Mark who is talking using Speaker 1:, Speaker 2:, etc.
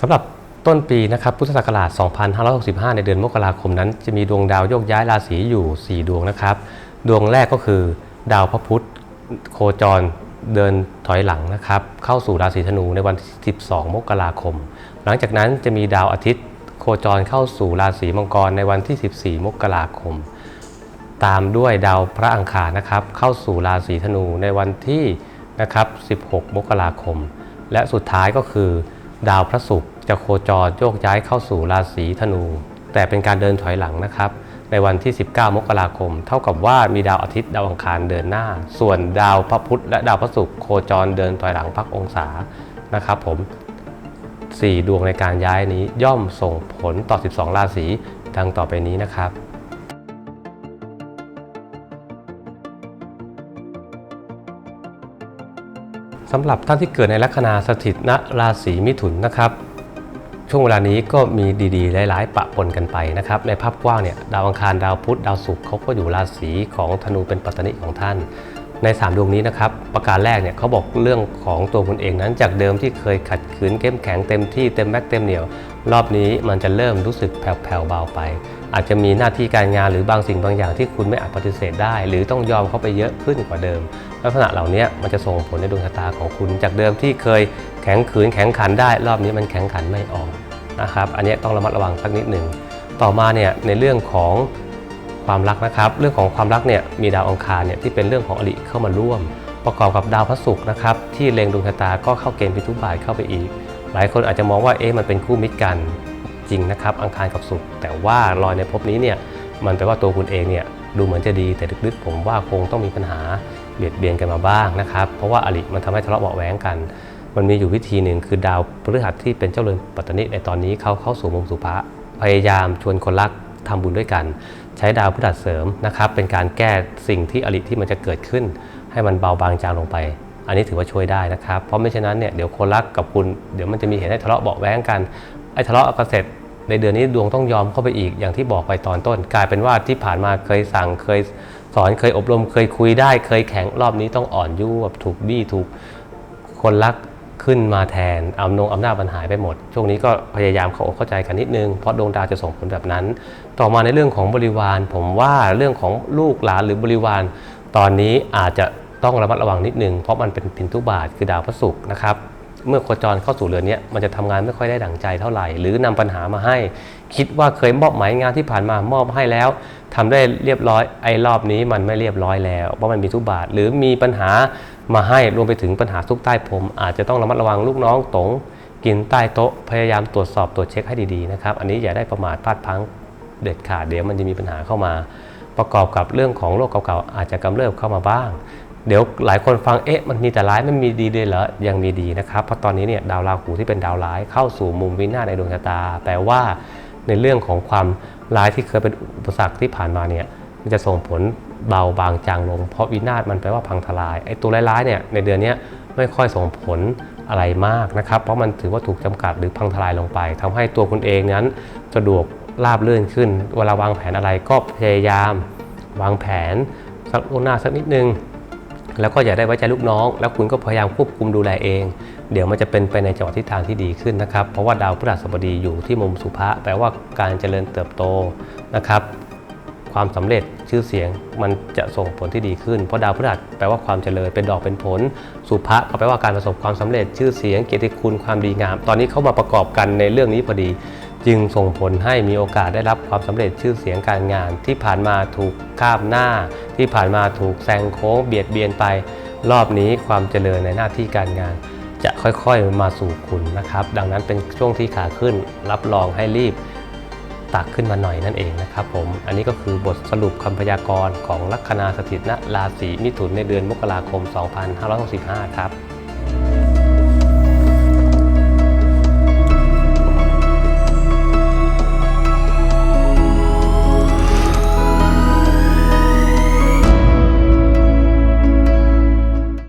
Speaker 1: สำหรับต้นปีนะครับพุทธศักราช 2565 ในเดือนมกราคมนั้น จะมีดวงดาวโยกย้ายราศีอยู่ 4 ดวงนะครับ ดวงแรกก็คือดาวพระพุธโคจรเดินถอยหลังนะครับ เข้าสู่ราศีธนูในวันที่12 มกราคม หลังจากนั้นจะมีดาวอาทิตย์ โคจรเข้าสู่ราศีมังกรในวันที่ 14 มกราคม ตามด้วยดาวพระอังคารนะครับ เข้าสู่ราศีธนูในวันที่นะครับ 16 มกราคม และสุดท้ายก็คือ ดาวพระศุกร์จะโคจรโยกย้ายเข้าสู่ราศีธนู แต่เป็นการเดินถอยหลังนะครับในวันที่ 19 มกราคม เท่ากับว่ามีดาวอาทิตย์ดาวอังคารเดินหน้า ส่วนดาวพระพุธและดาวพระศุกร์โคจรเดินถอยหลังพักองศานะครับผม 4 ดวงในการย้ายนี้ย่อมส่งผลต่อ 12 ราศีดังต่อไปนี้นะครับ สำหรับท่านที่เกิดในลัคนาสถิตณราศีมิถุนนะครับ ช่วงเวลานี้ก็มีดีๆ หลายๆ ปะปนกันไปนะครับ ในภาพกว้างเนี่ยดาวอังคารดาวพุธดาวศุกร์เขาก็อยู่ราศีของธนูเป็นปัตตนิของท่าน ใน 3 ดวงนี้นะครับ ประการแรกเนี่ยเขาบอกเรื่องของตัวคุณเองนั้น จากเดิมที่เคยขัดขืนเข้มแข็งเต็มที่เต็มแม็กเต็มเหนียว รอบนี้มันจะเริ่มรู้สึกแผ่วๆเบาไป อาจจะมีหน้าที่การงานหรือบางสิ่งบางอย่างที่คุณไม่อาจปฏิเสธได้ หรือต้องยอมเข้าไปเยอะขึ้นกว่าเดิม ลักษณะเหล่านี้มันจะส่งผลในดวงชะตาของคุณ จากเดิมที่เคยแข็งขืนแข็งขันได้ รอบนี้มันแข็งขันไม่ออกนะครับ อันนี้ต้องระมัดระวังสักนิดหนึ่งต่อมาเนี่ยในเรื่องของ ความรักนะครับ เรื่องของความรักเนี่ยมีดาวอังคารเนี่ยที่เป็นเรื่องของอริเข้ามาร่วม ประกอบกับดาวพระศุกร์นะครับที่เล็งดวงชะตาก็เข้าเกณฑ์พิทุบาทเข้าไปอีก หลายคนอาจจะมองว่าเอ๊ะมันเป็นคู่มิตรกันจริงนะครับอังคารกับศุกร์แต่ว่ารอยในภพนี้เนี่ยมันแปลว่าตัวคุณเองเนี่ยดูเหมือนจะดีแต่ลึกๆ ผมว่าคงต้องมีปัญหาเบียดเบียนกันมาบ้างนะครับ เพราะว่าอริมันทำให้ทะเลาะเบาะแว้งกัน มันมีอยู่วิธีหนึ่งคือดาวพฤหัสที่เป็นเจ้าเรือนปัตตนิในตอนนี้เขาเข้าสู่มุมสุภะพยายามชวนคนรัก ทำบุญด้วยกัน ใช้ดาวพฤหัสเสริมนะครับ เป็นการแก้สิ่งที่อริที่มันจะเกิดขึ้น ให้มันเบาบางจางลงไป อันนี้ถือว่าช่วยได้นะครับ เพราะไม่เช่นนั้นเนี่ยเดี๋ยวคนรักกับคุณเดี๋ยวมันจะมีเหตุให้ทะเลาะเบาะแว้งกันไอ้ทะเลาะกันเสร็จในเดือนนี้ดวงต้องยอมเข้าไปอีกอย่างที่บอกไปตอนต้น กลายเป็นว่าที่ผ่านมาเคยสั่งเคยสอนเคยอบรม เคยคุยได้ เคยแข็งรอบนี้ต้องอ่อนยุ่แบบถูกบี้ถูกคนรัก ขึ้นมาแทนอำนงอำนาจมันหายไปหมด ช่วงนี้ก็พยายามเข้าอกเข้าใจกันนิดนึง เพราะดวงดาวจะส่งผลแบบนั้น ต่อมาในเรื่องของบริวาร ผมว่าเรื่องของลูกหลานหรือบริวาร ตอนนี้อาจจะต้องระมัดระวังนิดนึง เพราะมันเป็นพินทุบาทคือดาวพระศุกร์นะครับ เมื่อโคจรเข้าสู่เรือนนี้มันจะทำงานไม่ค่อยได้ดั่งใจเท่าไหร่ หรือนำปัญหามาให้ คิดว่าเคยมอบหมายงานที่ผ่านมามอบให้แล้วทำได้เรียบร้อยไอ้รอบนี้มันไม่เรียบร้อยแล้วเพราะมันมีทุบาท หรือมีปัญหามาให้รวมไปถึงปัญหาทุกใต้ผม อาจจะต้องระมัดระวังลูกน้องตงกินใต้โต๊ะพยายามตรวจสอบตรวจเช็คให้ดีๆนะครับอันนี้อย่าได้ประมาทพลาดพลั้งเด็ดขาดเดี๋ยวมันจะมีปัญหาเข้ามา ประกอบกับเรื่องของโรคเก่าๆอาจจะกำเริบเข้ามาบ้าง เดี๋ยวหลายคนฟังเอ๊ะมันมีแต่ร้ายไม่มีดีเลยเหรอยังมีดีนะครับ เพราะตอนนี้เนี่ยดาวราหูที่เป็นดาวร้ายเข้าสู่มุมวินาศในดวงชะตา แปลว่าในเรื่องของความร้ายที่เคยเป็นอุปสรรคที่ผ่านมาเนี่ยมันจะส่งผลเบาบางจางลง เพราะวินาศมันแปลว่าพังทลายไอ้ตัวร้ายๆเนี่ยในเดือนนี้ไม่ค่อยส่งผลอะไรมากนะครับ เพราะมันถือว่าถูกจำกัดหรือพังทลายลงไปทำให้ตัวคุณเองนั้นสะดวกราบรื่นขึ้น เวลาวางแผนอะไรก็พยายาม วางแผนสักล่วงหน้าสักนิดนึง แล้วก็อย่าได้ไว้ใจลูกน้อง แล้วคุณก็พยายามควบคุมดูแลเอง เดี๋ยวมันจะเป็นไปในจังหวะทิศทางที่ดีขึ้นนะครับ เพราะว่าดาวพฤหัสบดีอยู่ที่มุมสุภะแปลว่าการเจริญเติบโตนะครับ ความสำเร็จชื่อเสียงมันจะส่งผลที่ดีขึ้น เพราะดาวพฤหัสแปลว่าความเจริญเป็นดอกเป็นผล สุภะก็แปลว่าการประสบความสำเร็จชื่อเสียงเกียรติคุณความดีงาม ตอนนี้เข้ามาประกอบกันในเรื่องนี้พอดี จึงส่งผลให้มีโอกาสได้รับความสำเร็จชื่อเสียงการงาน ที่ผ่านมาถูกข้ามหน้า ที่ผ่านมาถูกแซงโค้งเบียดเบียนไป รอบนี้ความเจริญในหน้าที่การงาน จะค่อยๆมาสู่คุณนะครับ ดังนั้นเป็นช่วงที่ขาขึ้น รับรองให้รีบตักขึ้นมาหน่อยนั่นเองนะครับผม อันนี้ก็คือบทสรุปคำพยากรณ์ของลัคนาสถิตณราศีมิถุนในเดือนมกราคม 2565 ครับ